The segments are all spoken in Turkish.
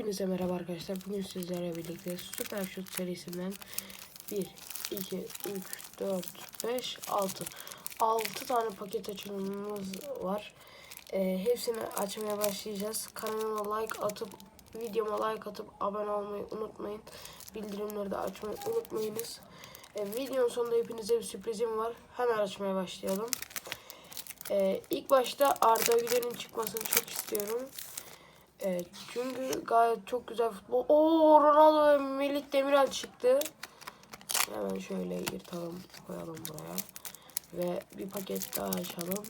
Hepinize merhaba arkadaşlar. Bugün sizlerle birlikte Süper Şut serisinden 1, 2, 3, 4, 5, 6. 6 tane paket açılımımız var. Ee, hepsini açmaya başlayacağız. Kanalıma like atıp, videoma like atıp abone olmayı unutmayın. Bildirimleri de açmayı unutmayınız. Ee, videonun sonunda hepinize bir sürprizim var. Hemen açmaya başlayalım. Ee, ilk başta Arda Güler'in çıkmasını çok istiyorum. Evet, çünkü gayet çok güzel futbol. Oo Ronaldo ve Melih Demirel çıktı. Hemen şöyle yırtalım, koyalım buraya. Ve bir paket daha açalım.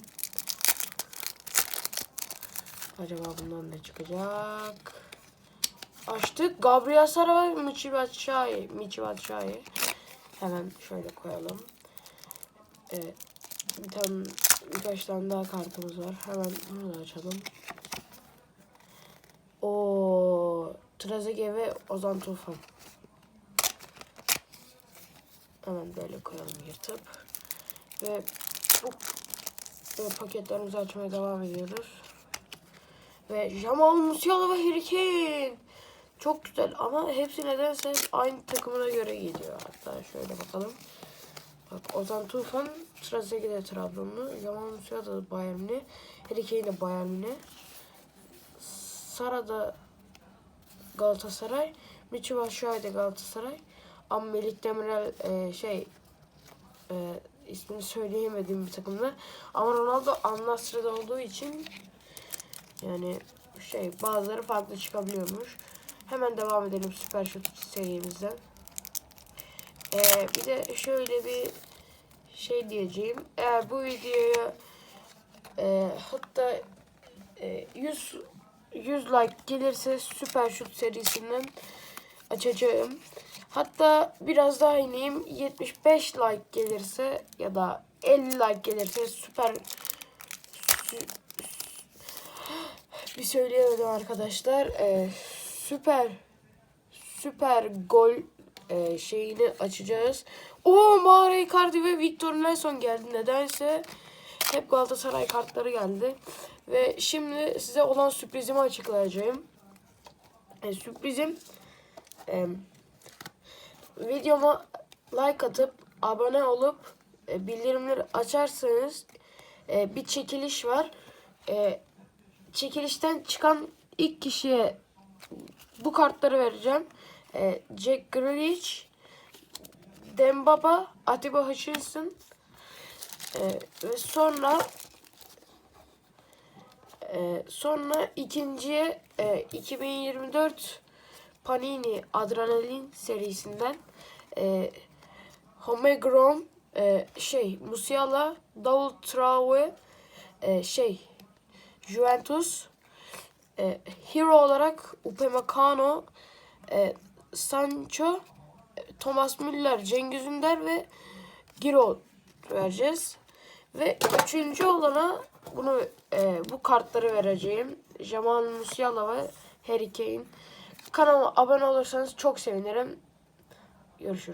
Acaba bundan ne çıkacak? Açtık. Gabriel Sara ve Michi Batshuayi. Hemen şöyle koyalım. Evet. Bir tane, birkaç tane daha kartımız var. Hemen bunu da açalım. O Trezeguet ve Ozan Tufan. Hemen böyle koyalım yırtıp. Ve bu ve paketlerimizi açmaya devam ediyoruz. Ve Jamal Musiala ve Harry Kane. Çok güzel ama hepsi nedense aynı takımına göre gidiyor. Hatta şöyle bakalım. Bak Ozan Tufan Trezeguet de Trabzonlu. Jamal Musiala da Bayernli. Harry Kane de Bayernli. Sara da Galatasaray. Michi Batshuayi de Galatasaray. Ama Melih Demirel e, şey e, ismini söyleyemediğim bir takımda. Ama Ronaldo Al-Nassr'da olduğu için yani şey bazıları farklı çıkabiliyormuş. Hemen devam edelim Süper Şut serimizden. E, bir de şöyle bir şey diyeceğim. Eğer bu videoya e, hatta e, 100 100 like gelirse Süper Şut serisinden açacağım. Hatta biraz daha ineyim 75 like gelirse ya da 50 like gelirse Süper sü- bir söyleyemedim arkadaşlar. Ee, süper süper gol e, şeyini açacağız. O Mauro Icardi ve Victor Nelson geldi. Nedense hep Galatasaray kartları geldi. Ve şimdi size olan sürprizimi açıklayacağım. E, sürprizim e, videoma like atıp abone olup e, bildirimleri açarsanız e, bir çekiliş var. E, çekilişten çıkan ilk kişiye bu kartları vereceğim. E, Jack Grealish, Dembaba, Atiba Hutchinson e, ve sonra ee, sonra ikinciye e, 2024 Panini Adrenalin serisinden e, Homegrom e, şey Musiala, Davul Traore e, şey Juventus e, Hero olarak Upamecano e, Sancho e, Thomas Müller, Cengiz Ünder ve Giroud vereceğiz. Ve üçüncü olana bunu e, bu kartları vereceğim. Jamal Musiala ve Harry Kane. Kanalıma abone olursanız çok sevinirim. Görüşürüz.